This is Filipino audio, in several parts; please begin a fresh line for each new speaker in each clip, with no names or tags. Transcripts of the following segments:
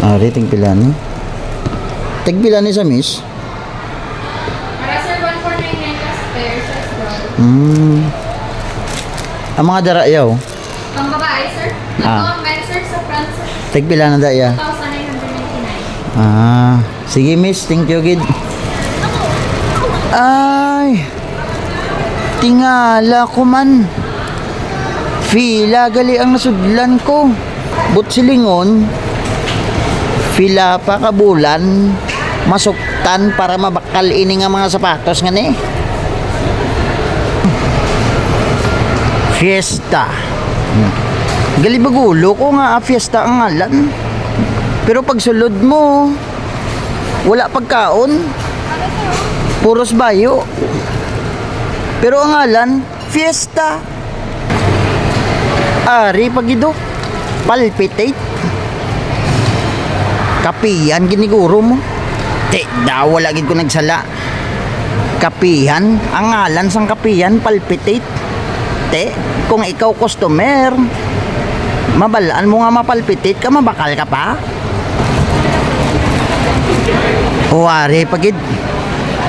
Ari, tigpilani. Tigpilani sa miss.
Para sir, 1499 plus pairs as well.
Hmm. Ang mga dara yaw.
Pang babae, sir.
Ah.
ang men, sir, sa front, sir.
Tigpila na daya.
2,999.
Ah, sige miss, thank you gid. Ay, tingala ko man. Fila gali ang nasudlan ko. But silingon, fila pa kabulan, masuktan para mabakal ini nga mga sapatos nga ni. Fiesta. Hmm. Gali bagulo ko nga ah, fiesta ang ngalan. Pero pag sulod mo, wala pagkaon. Puros bayo. Pero ang ngalan, fiesta. Ari pagido. Palpitate. Kapihan giniguro mo. Te, daw wala gid ko nagsala. Kapihan, ang ngalan sang kapihan, palpitate. Te, kung ikaw customer, mabalaan mo nga mapalpitate ka, mabakal ka pa. Huwari pagid.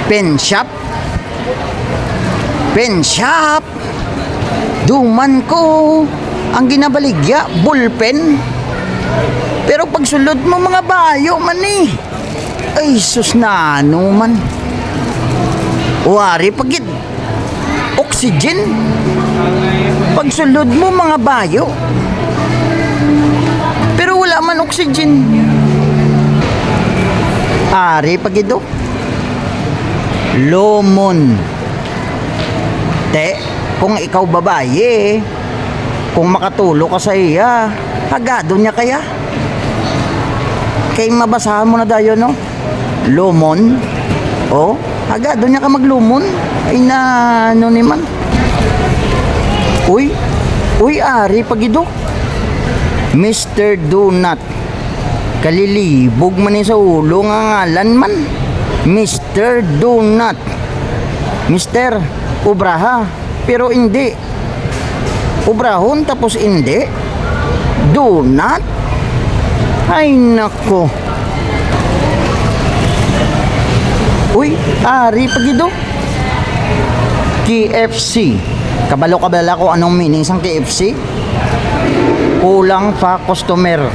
Pen shop. Pen shop. Duman ko. Ang ginabaligya, bullpen. Pero pag sulod mo mga bayo man eh. Ay, sus na ano man. Huwari pagid. Oxygen. Pag sulod mo mga bayo. Pero wala man oxygen. Ari pagido. Lomon. Te, kung ikaw babae, kung makatulo ka sa iya, hagado niya kaya. Kay mabasahan mo na dayo, no? Lomon. Oh, hagado niya ka maglumon. Ay na, ano ni man. Uy, uy, ari pagido. Mr. Donut. Kalilibog man sa ulo nga ngalan man. Mr. Donut. Mr. Ubraha. Pero hindi. Ubrahon tapos hindi. Donut? Ay nako. Uy, ari pagido. KFC. Kabalo-kabala ko anong meaning sang KFC? kulang pa customer.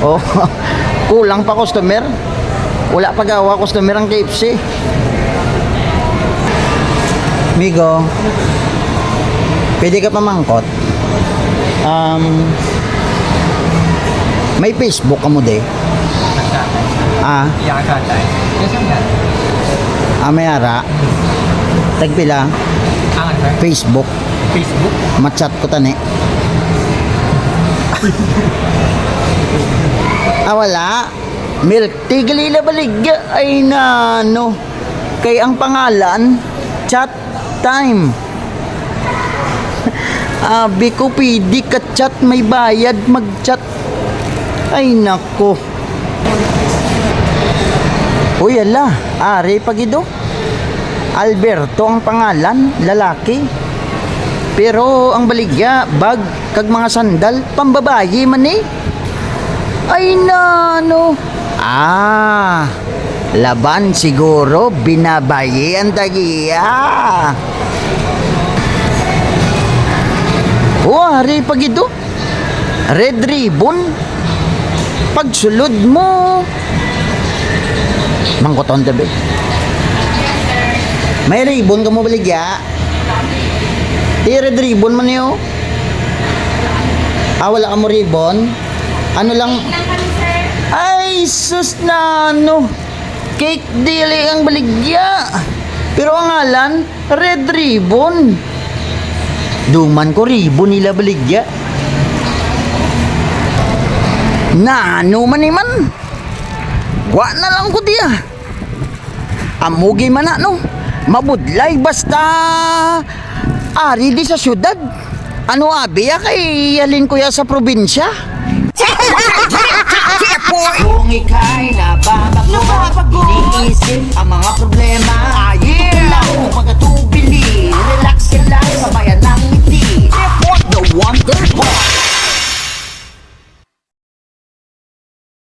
Oh, kulang pa customer. Wala pa gawa customer ang KFC. Migo, pwede ka pamangkot. Um, may Facebook ka mo de. Ah,
Yakatay. Yes, ang yan.
ah may ara. Tagpila,
Ang sir?
Facebook.
Facebook?
Machat ko tani. ah, wala. Milk tea galila baligya ay na no. Kay ang pangalan chat time. Abi ko pidi ka chat may bayad mag-chat. Ay nako. Uy, ala, are pagido. Alberto ang pangalan, lalaki. Pero ang baligya, bag, kag mga sandal, pambabayi man eh. Ay na, no. Ah, laban siguro, binabayi ang tagiya. Wari pagido. Red ribbon. Pagsulod mo. Mangkoton dabi. May ribbon ka mo baligya? Di red ribbon man yun. Ah, wala ka mo ribbon? Ano lang? Ay, sus na ano. Cake dili ang baligya. Pero ang ngalan, red ribbon. Duman ko ribbon nila baligya. Na ano man iman. Wa na lang ko diya. Amugi man na no. Mabudlay basta ari di sa syudad. Ano abi ya kay yalin ko ya sa probinsya? Kung ika'y nababago, iniisip ang mga problema, ah, ayaw lang magatuwa.